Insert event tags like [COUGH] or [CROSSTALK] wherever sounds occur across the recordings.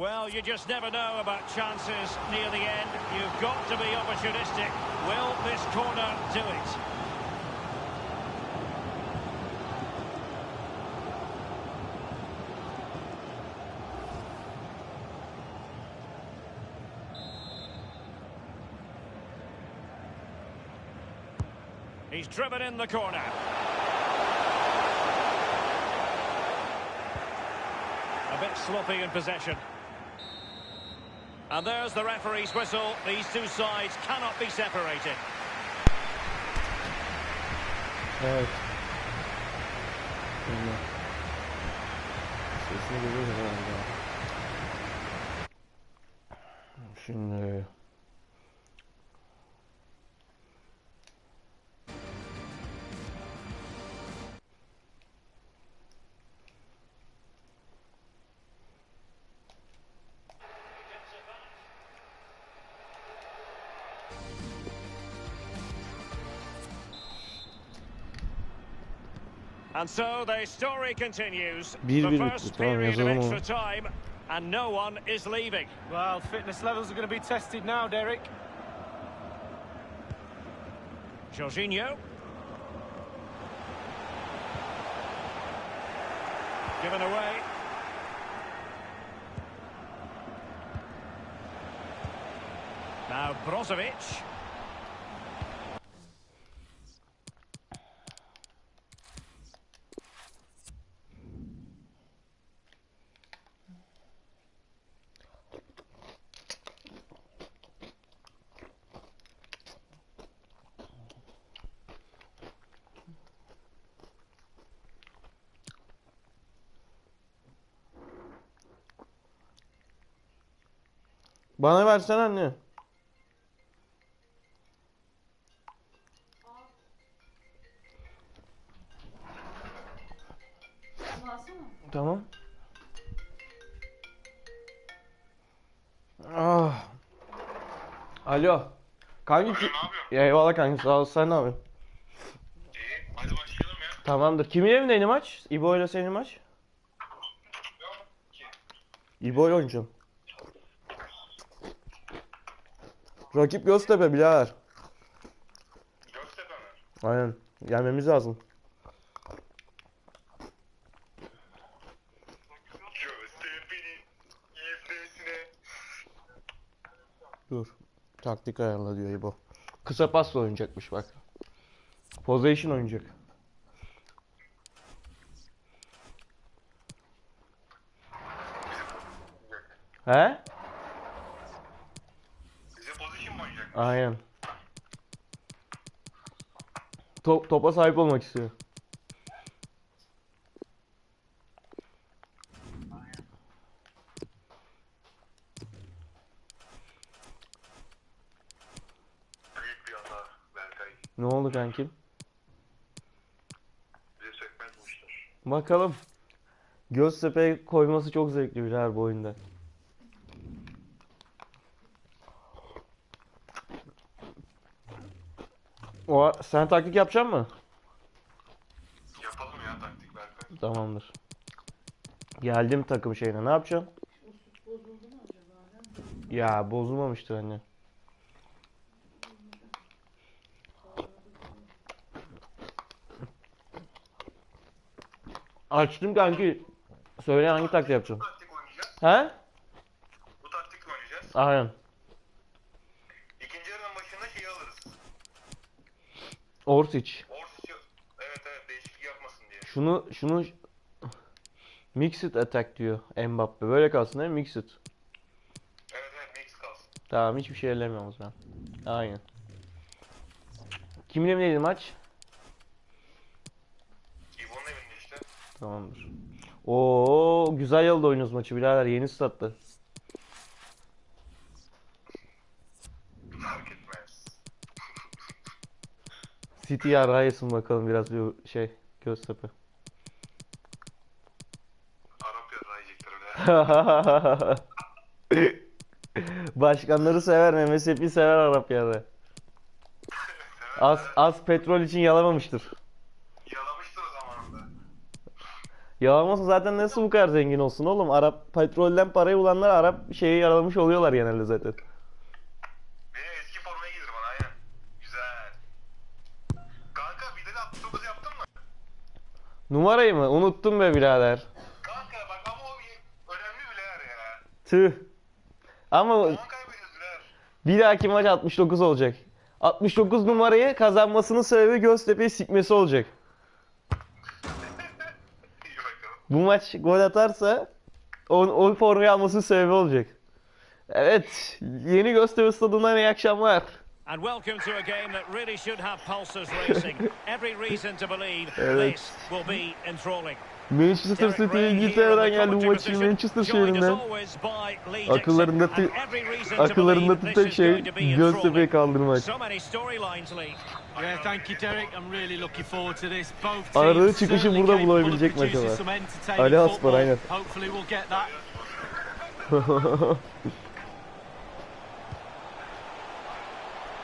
Well, you just never know about chances near the end. You've got to be opportunistic. Will this corner do it? He's driven in the corner. A bit sloppy in possession. And there's the referee's whistle. These two sides cannot be separated. And so the story continues. Bir the first bitti. Tamam, period of extra time, and no one is leaving. Well, fitness levels are going to be tested now, Derek. Jorginho. Given away. Now Brozovic. Bana versen anne. Tamam. Ah. Alo. Kanki ki... ne? Ya eyvallah kanki sağ ol sen ne yapıyorsun? İyi. Hadi başlayalım ya. Tamamdır. Kimin evindeydi maç? İbo ile senin maç? Yok ki. İbo ile oynayacağım. Rakip Göztepe birader. Göztepe mi? Aynen. Yenmemiz lazım. Taktik ayarla diyor İbo. Kısa pasla oynayacakmış bak. Possession oynayacak. He? Bize pozisyon mu oynayacak? Aynen. Top, topa sahip olmak istiyor. Büyük bir hata Berkay. Ne oldu kankim? Bize sökmez bu işler. Bakalım. Göztepe koyması çok zevkli bir her bu oyunda. O sen taktik yapacak mı? Yapalım ya taktik Berkay. Tamamdır. Geldim takım şeyine. Ne yapacağım? Ya bozulmamıştır anne. Açtım kanki. Söyle hangi taktik yapacağım? Bu taktik oynayacağız. He? Bu taktikle oynayacağız. Aynen. İkinci yarının başında şeyi alırız. Orsic. Orsic. Evet evet değişiklik yapmasın diye. Şunu şunu Mixed attack diyor Mbappe. Böyle kalsın değil mi? Mixed. Evet evet mix kalsın. Tamam hiçbir şey ellemiyorum o zaman. Aynen. Kimin evindeydi maç? Tamamdır. Oo güzel yolda oynuyoruz maçı birader. Yeni etmez. City yarrağıyasın bakalım biraz bir şey Göztepe. Arap yarrağı yiyecekler öyle. [LAUGHS] Başkanları sever, Mehmet Sepi sever Arap yarrağı. [LAUGHS] Az, az petrol için yalamamıştır. Yağmasa zaten nasıl bu kadar zengin olsun oğlum? Arap petrolden parayı bulanlar Arap şeyi yaralamış oluyorlar genelde zaten. Benim eski formayı giydir bana aynen. Güzel. Kanka bir de 69 yaptın mı? Numarayı mı? Unuttum be birader. Kanka bak ama o bir- önemli birader ya. Tüh. Ama kaybediyoruz birader. bir dahaki maç 69 olacak. 69 numarayı kazanmasının sebebi Göztepe'yi sikmesi olacak. İyi bakalım. Bu maç gol atarsa o, o formayı almasının sebebi olacak. Evet, yeni Göztepe stadından iyi akşamlar. And welcome to a game that really should have pulses racing. Every reason to believe [LAUGHS] this will be enthralling. Manchester City İngiltere'den on geldi bu maçı Manchester şehrinden. Akıllarında akıllarında tek şey Göztepe'yi kaldırmak. So many storylines, Lee. Yeah, thank you, Derek. I'm really looking forward to this. Both Aradığı teams çıkışı burada bulabilecek mi producing acaba? Ali football. aynen. Hopefully we'll get that.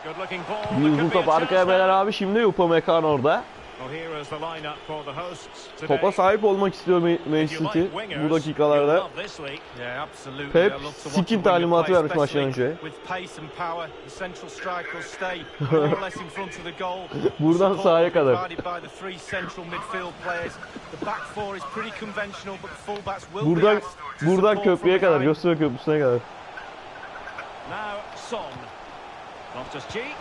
Good looking ball. Bir uzun top arkaya beyler abi şimdi Upamecano orada. Well, here is the lineup for the hosts today. Topa sahip olmak istiyor Ma- If you Manchester like City wingers, bu dakikalarda. Pep winger talimatı vermiş maçtan önce. [LAUGHS] Buradan sahaya kadar. Buradan buradan köprüye kadar. Göztepe köprüsüne kadar. Now Son. Loftus-Cheek.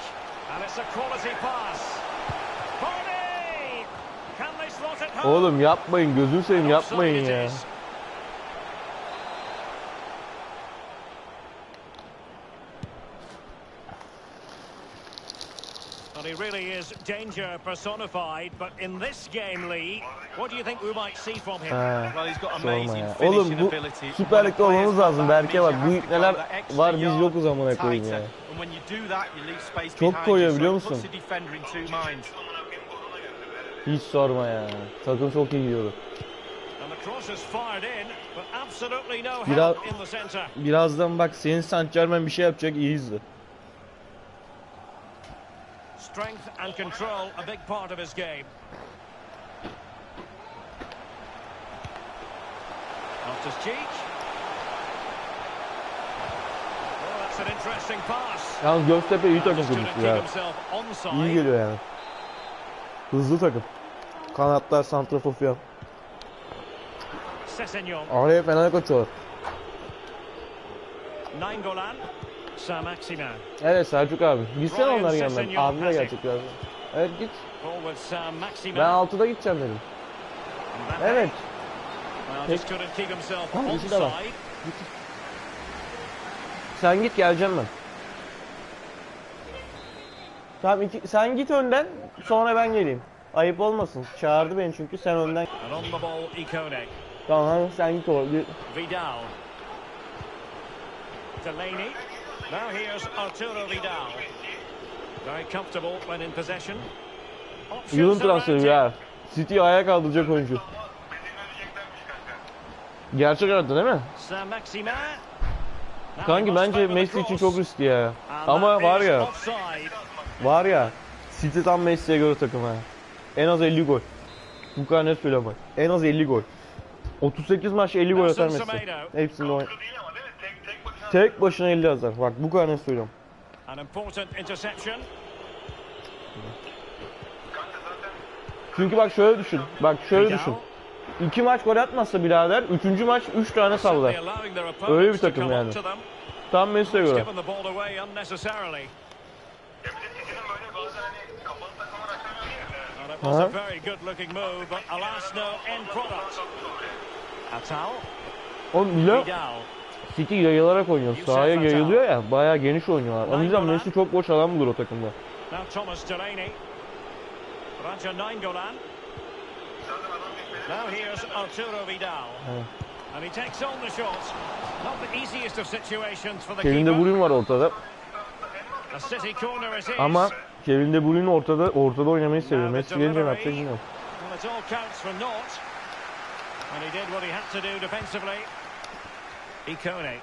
And it's a quality pass. Vardy! Can they slot it home? Oğlum yapmayın gözünü seveyim yapmayın ya. he really is danger personified, but in this game, Lee, what do you think we might see from him? Ha. Well, he's got amazing Oğlum bu ability. Süper Lig'de olmamız lazım Berke bak. Bu neler var biz yokuz amına koyayım ya. Çok koyuyor biliyor musun? the defender in two minds. Hiç sorma ya. Takım çok iyi gidiyordu. Biraz-. Birazdan bak senin Saint Germain bir şey yapacak iyi izle. Strength and control, a big part of his game. Loftus-Cheek. Oh, that's an interesting pass. Yalnız Göztepe iyi takım kurmuş ya. İyi geliyor yani. Hızlı takım. Kanatlar, santrafor falan. Araya fena kaçıyorlar. Evet Selçuk abi. Onların Sessegnon yanına. Abim de passing. gelecek birazdan. Evet git. Ben 6'da gideceğim dedim. Evet. Himself Ha, var. onside. Sen git geleceğim ben. Tamam iki, sen git önden sonra ben geleyim. Ayıp olmasın. Çağırdı beni çünkü sen önden. Tamam sen git orada. Vidal. Delaney. Now here's Arturo Vidal. Very comfortable when in possession. Yılın transferi ya. City'yi ayağa kaldıracak oyuncu. Gerçek hayatta değil mi? Kanki bence Messi için çok riskli ya. Ama var ya, var ya. City tam Messi'ye göre takım ha. En az 50 gol. Bu kadar net söylüyorum bak. En az 50 gol. 38 maç 50 gol atar Messi. Hepsinde oyn. Bu değil ama değil mi? Tek, başına. Tek başına 50 atar. Bak bu kadar net söylüyorum. Çünkü bak şöyle düşün. Bak şöyle düşün. İki maç gol atmazsa birader, üçüncü maç 3 tane sallar. Öyle bir takım yani. Tam Messi'ye göre. given the ball away unnecessarily. ya bir de City'nin böyle bazen hani kapalı takıma rakamı değil. And it was a very good looking move, but alas no end product. Atal. Oğlum Vidal. City yayılarak oynuyor. Sahaya yayılıyor ya. Bayağı geniş oynuyorlar. O yüzden Messi çok boş alan bulur o takımda. Now Thomas Delaney. Raja Nainggolan. Now here's Arturo Vidal. And he takes on the shot. Not the easiest of situations for the Kevin De keeper. Bruyne var ortada. Ama Kevin De Bruyne ortada ortada oynamayı seviyor. Messi gelince ne yapacak bilmiyorum. Well, it all counts for naught. And he did what he had to do defensively. Ikone.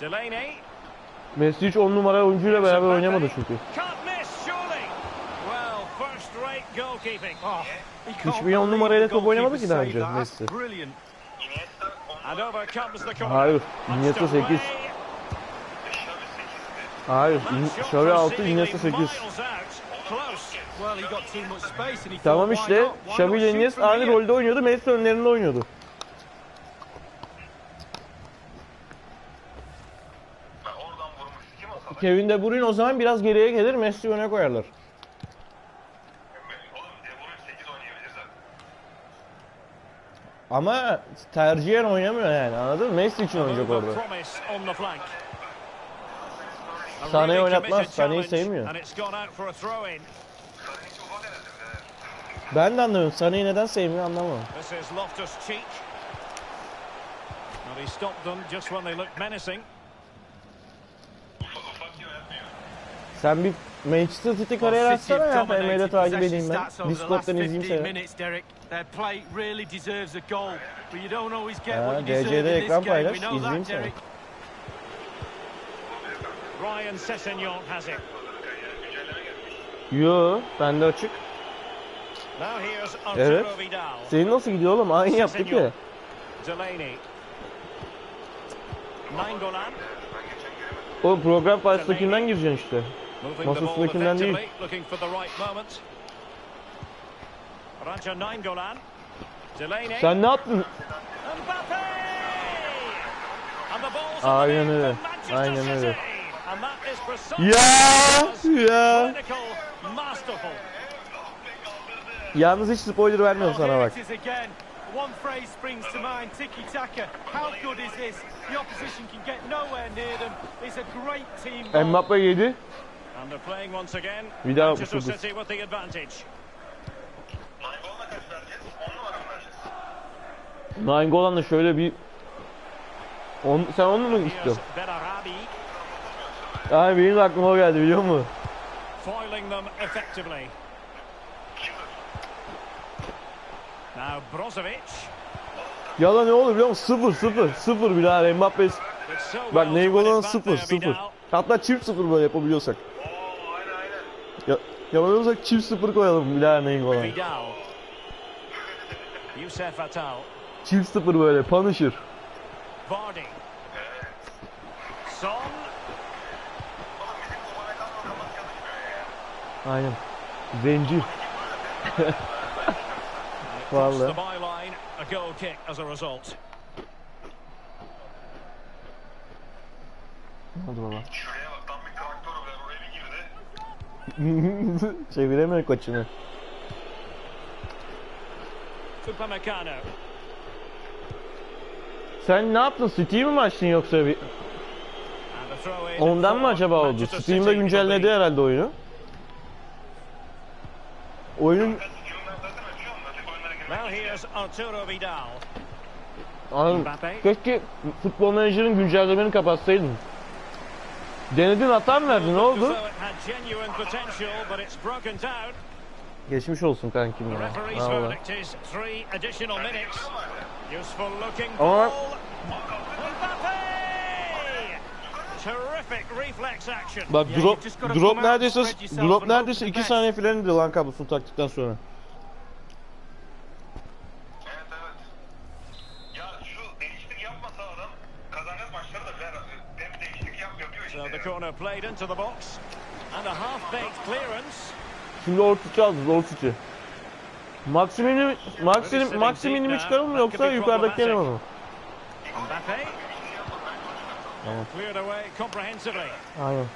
Delaney. Messi hiç 10 numara oyuncuyla beraber oynamadı çünkü. Hiçbir on believe numarayla the top oynamadı ki daha önce. Messi. Hayır. Iniesta 8. too much space and he Tamam thought, why işte. Xavi ile Iniesta aynı rolde oynuyordu. Messi önlerinde oynuyordu. Kevin De Bruyne o zaman biraz geriye gelir. Messi öne koyarlar. 8. Ama tercihen oynamıyor yani anladın mı? Messi için oynayacak orada. promise on the flank. A Sane'yi oynatmaz, Sane'yi sevmiyor. Ben de anlamıyorum. Sané'yi neden sevmiyor anlamam. He stopped them just when they looked menacing. Sen bir Manchester City kariyer açsana ya. FM'de takip edeyim ben. Discord'dan izleyeyim 15 seni. Ha, DC'de ekran paylaş, izleyeyim seni. Ryan Sessegnon has it. Yo, bende açık. Evet. Senin nasıl gidiyor oğlum? Aynı yaptık ya. Delaney. Nainggolan. Ben geçen giremedim. O program baştakinden gireceksin işte. Masasındakinden değil. Sen ne yaptın? Aynen öyle. Aynen öyle. Ya! Ya! Yalnız hiç spoiler vermiyorum sana bak. One phrase springs to mind, tiki-taka. How good is this? The opposition can get nowhere near them. It's a great team. Mbappe yedi. And they're playing once again. Vidal Manchester kurtuldu. City with the advantage. Nainggolan'a kaç vereceğiz? 10 numara mı vereceğiz? Nainggolan'la şöyle bir... On, sen onu mu istiyorsun? Ay benim aklıma o geldi biliyor musun? foiling them effectively. Now Brozovic. Yalan ne olur biliyor musun? Sıfır sıfır sıfır abi Mbappe. Bak back sıfır sıfır. Hatta çift sıfır böyle yapabiliyorsak. Aynen. Ya, yapabiliyorsak çift sıfır koyalım Nainggolan. Vidal. Youssef Atal. Çift sıfır böyle Punisher. Vardy. Son. Oğlum bizim bu bana kalma kafası çalışmıyor ya. Aynen. Zenci. Vallahi. the byline. A goal kick as a result. Ne oldu baba? Şuraya bak tam bir traktör be. Oraya bir girdi. [LAUGHS] Çeviremiyor koçunu. Upamecano. Sen ne yaptın? Steam mi açtın yoksa bir... Ondan mı acaba oldu? Steam'de güncelledi herhalde oyunu. Vidal. Anladım. Keşke futbol menajerin güncellemeni kapatsaydın. Denedin hata mı verdin? Ne oldu? Geçmiş olsun kankim ya. Vallahi. Ama- ball. Mbappe! Terrific reflex action. Bak drop drop neredeyse drop neredeyse for the 2 best. saniye falan indi lan kablosunu taktıktan sonra. Evet evet. Ya şu değişiklik yapmasa adam kazanacağız maçları da ver. Hep değişiklik yap yapıyor işte. So the ya. corner played into the box. And a half-baked clearance. Şimdi Ortiç'i alacağız Ortiç'i. Maksimini maksimini maksimini çıkaralım mı yoksa yukarıdaki mi? Mbappe. Tamam. Cleared away comprehensively. Aynen.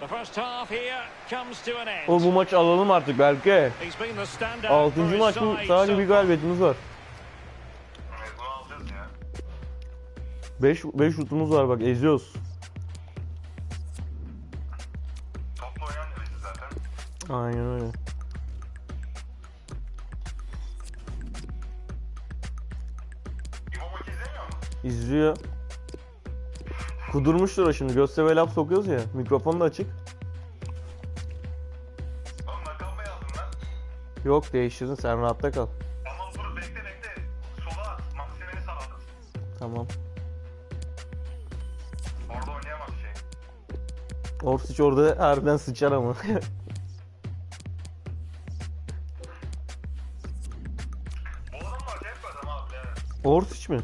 The first half here comes to an end. O bu maçı alalım artık belki. He's been the standout for 6. his maç bu sadece bir galibiyetimiz var. Evet bunu alacağız ya. 5 5 şutumuz var bak eziyoruz. Aynen öyle. izliyor. Kudurmuştur o şimdi. Göztepe laf sokuyoruz ya. Mikrofon da açık. Oğlum lan? Yok değiştirdin sen rahatta kal. Tamam dur bekle bekle. Sola at. Sağ. Tamam. Orada oynayamaz şey. Orsic orada harbiden sıçar ama. [LAUGHS] Bu adam Orsic mi?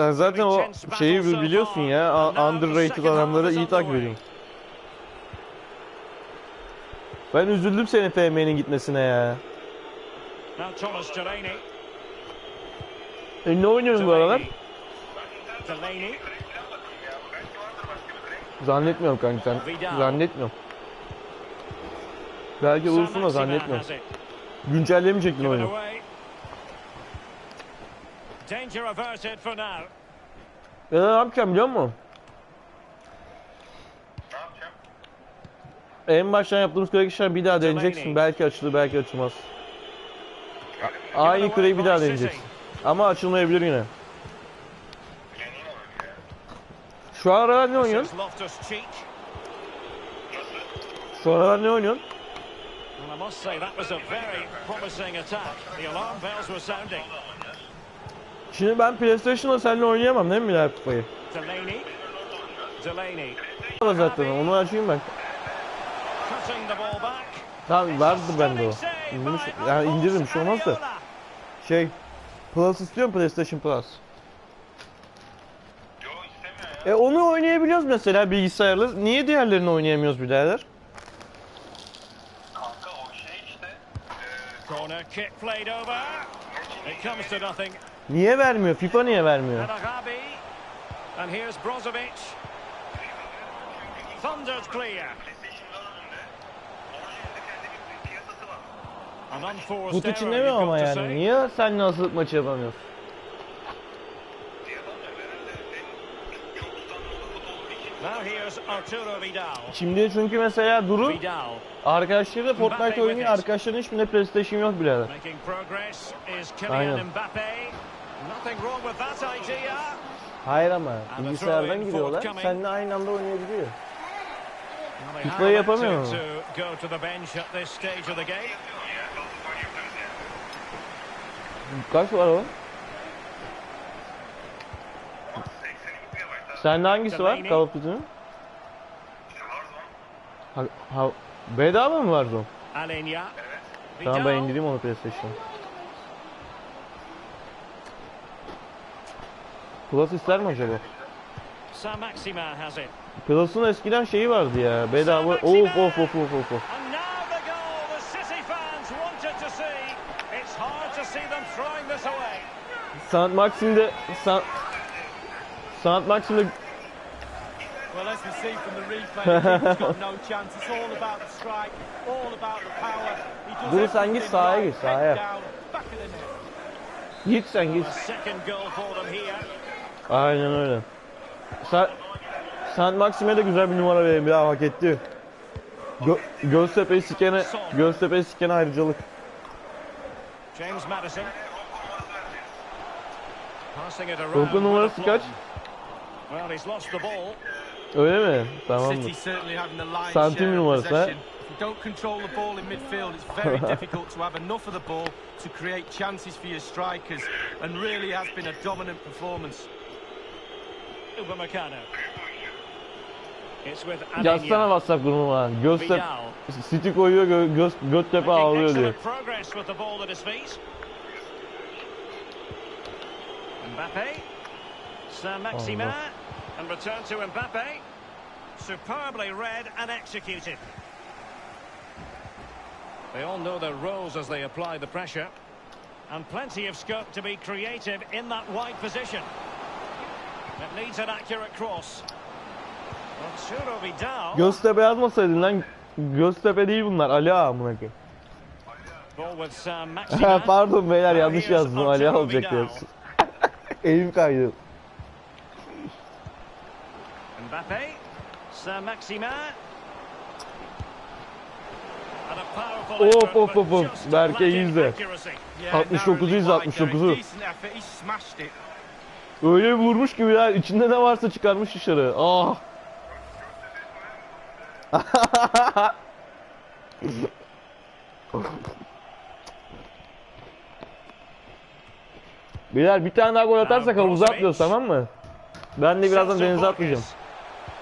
Sen zaten o şeyi biliyorsun ya. Underrated adamları iyi takip ediyorsun. Ben üzüldüm senin FM'nin gitmesine ya. E ne oynuyoruz bu aralar? Zannetmiyorum kanka sen. Zannetmiyorum. Belki Sam bulursun da zannetmiyorum. Güncellemeyecektin oyunu. Danger averted for now. Ya da ne yapacağım biliyor musun? Ne yapacağım? En baştan yaptığımız kürek işler bir daha deneyeceksin. Belki açılır belki açılmaz. Aynı küreği bir daha deneyeceksin. Ama açılmayabilir yine. Şu aralar ne oynuyorsun? Şu aralar ne oynuyorsun? Well, I must say that was a very promising attack. The alarm bells were sounding. Şimdi ben PlayStation'la seninle oynayamam değil mi Bilal Kupayı? Delaney. Delaney zaten onu açayım ben. Tamam vardı bende o. İndirmiş, yani indiririm bir şey olmaz da. Şey, Plus istiyorum PlayStation Plus. Yo istemiyor ya. E onu oynayabiliyoruz mesela bilgisayarla. Niye diğerlerini oynayamıyoruz birader? Kanka o şey işte. Corner kick played over. It comes to nothing. Niye vermiyor? FIFA niye vermiyor? And here's Brozovic. Thundered clear. Error, içinde mi ama yani? Niye seninle hazırlık maçı Vidal. Şimdi çünkü mesela Duru arkadaşları da Fortnite oynuyor. Arkadaşların hiçbirinde PlayStation yok birader. Aynen. Mbappe. Nothing wrong with that idea. Hayır ama bilgisayardan giriyorlar. Seninle aynı anda oynayabiliyor. Have yapamıyor mu? Kaç var o? 82 GB ha. Sende hangisi var. Call of Duty'nin? Ha, ha, bedava mı var? Alenya. Tamam ben indireyim onu PlayStation'a. Plus ister mi acaba? Plus'ın eskiden şeyi vardı ya. Bedava. Of of of of of of. Sant Maxim'de San Sant Maxim'de Well, as we see from the replay, keeper's got [LAUGHS] no chance. It's all about the strike, all about the power. He does Dur sen git sahaya git, sahaya. git sen git. Second goal for them here. Aynen öyle. Sa Sant Maxim'e de güzel bir numara verin. Daha hak etti. Gö Göztepe'yi sikene, Göztepe'yi sikene ayrıcalık. James Madison. With numarası kaç? Öyle mi? The lion's Santim numarası, ha? possession. If you don't control the ball in midfield, it's very [LAUGHS] difficult to have enough of the ball to create chances for your strikers. And really has been a dominant performance. Upamecano. It's with Yazsana. WhatsApp. Göztepe Vidal. City koyuyor gö göz Making ağlıyor diyor. excellent progress with the ball at his feet. Mbappe. Maximin. Oh, And return to Mbappe. Superbly read and executed. They all know their roles as they apply the pressure. And plenty of scope to be creative in that wide position. Göztepe yazmasaydın lan. Göztepe değil bunlar. Ali Ağa amına [LAUGHS] Pardon beyler yanlış yazdım. Ali Ağa olacak diye. [LAUGHS] Elim kaydı. Mbappe, Sir Maxima. Of of of of. Berke yüzde. 69'u 169'u. Öyle bir vurmuş gibi ya. İçinde ne varsa çıkarmış dışarı. Ah. [LAUGHS] Bilal bir tane daha gol atarsak havuza atlıyoruz tamam mı? Ben de birazdan denize atlayacağım.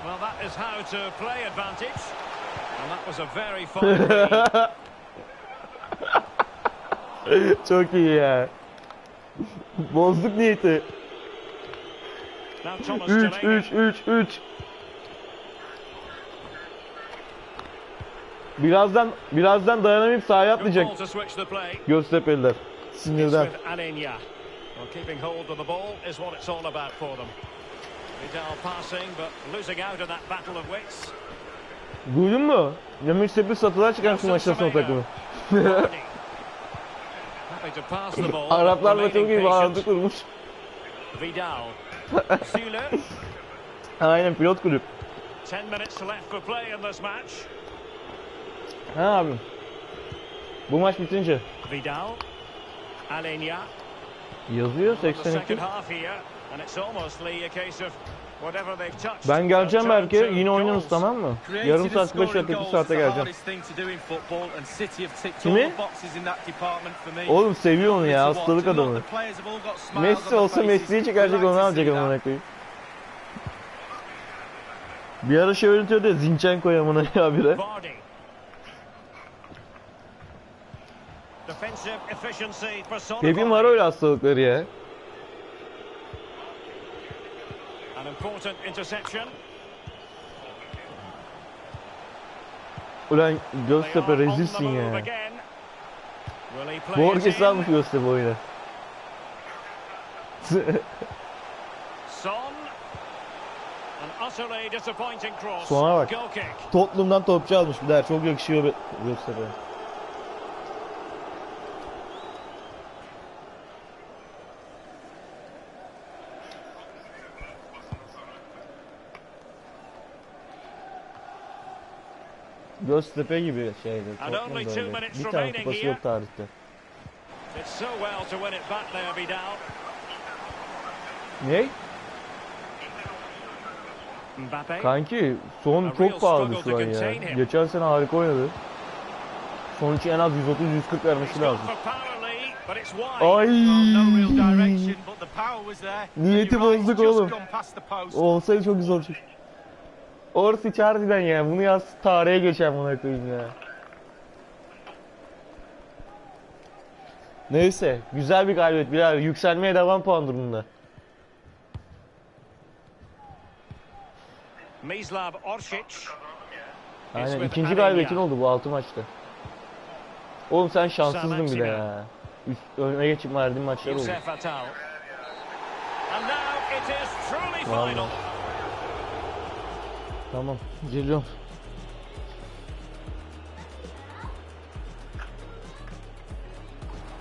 Well, that is how to play advantage. And that was a very fine [LAUGHS] read. Çok iyi ya. Bozduk niyeti. Now Thomas 3 Delaney. 3 3 3. Birazdan birazdan dayanamayıp sahaya atlayacak. Göztepe'liler. Sinirden. Duydun mu? Göztepe satılar çıkarmış maçtan sonra takımı. [LAUGHS] Araplarla çok iyi bağlantı kurmuş. Vidal. [LAUGHS] Aynen pilot kulüp. 10 minutes left for play in this match. Ha abim. Bu maç bitince. Vidal. Alenya. Yazıyor The 82. Ben geleceğim belki. Yine oynarız tamam mı? Yarım saat 5 scoring dakika 2 goals saate geleceğim. Kimi? Oğlum seviyor onu ya hastalık adamı. Messi olsa. Messi'yi We onu alacak amına koyayım. Bir ara şey öğretiyordu ya Zinchenko'ya amına ya bire. Hepim var öyle hastalıkları ya. An important interception. Ulan Göztepe rezilsin ya. Borges almış Göztepe oyunu. [LAUGHS] Son. An utterly disappointing cross. Son'a bak. Tottenham'dan topçu almış bir daha çok yakışıyor be- Göztepe. Gibi şeydi. And Tottenham only da two öyle. Bir tane kupası yok tarihte. Ne? Kanki son çok pahalı şu an ya. Geçen sene harika oynadı. Son için en az 130-140 vermesi lazım. Ay. Niyeti bozduk oğlum. Olsaydı çok zor çık. Orası harbiden ya. Bunu yaz tarihe geçer buna koyayım ya. Neyse. Güzel bir galibiyet. Bilal yükselmeye devam puan durumunda. Mislav Orsic. Aynen ikinci galibiyetin oldu bu 6 maçta. Oğlum sen de Saint-Maximin. ya. Üst, öne geçip verdiğin maçlar oldu. Vallahi. Tamam. Geliyorum.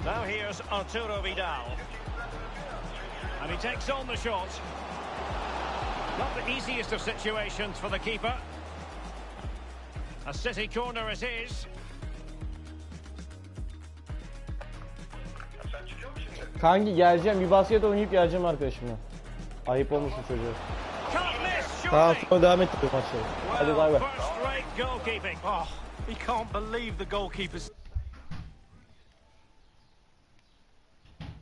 Now here's Arturo Vidal. And he takes on the shot. Not the easiest of situations for the keeper. A city corner it is. Kanki geleceğim. Bir basket oynayıp geleceğim arkadaşımla. Ayıp olmasın çocuğa. Can't miss, Tamam surely. sonra devam ettir maçları. Hadi bay Well, bay. first-rate goalkeeping. Oh, he can't believe the goalkeeper's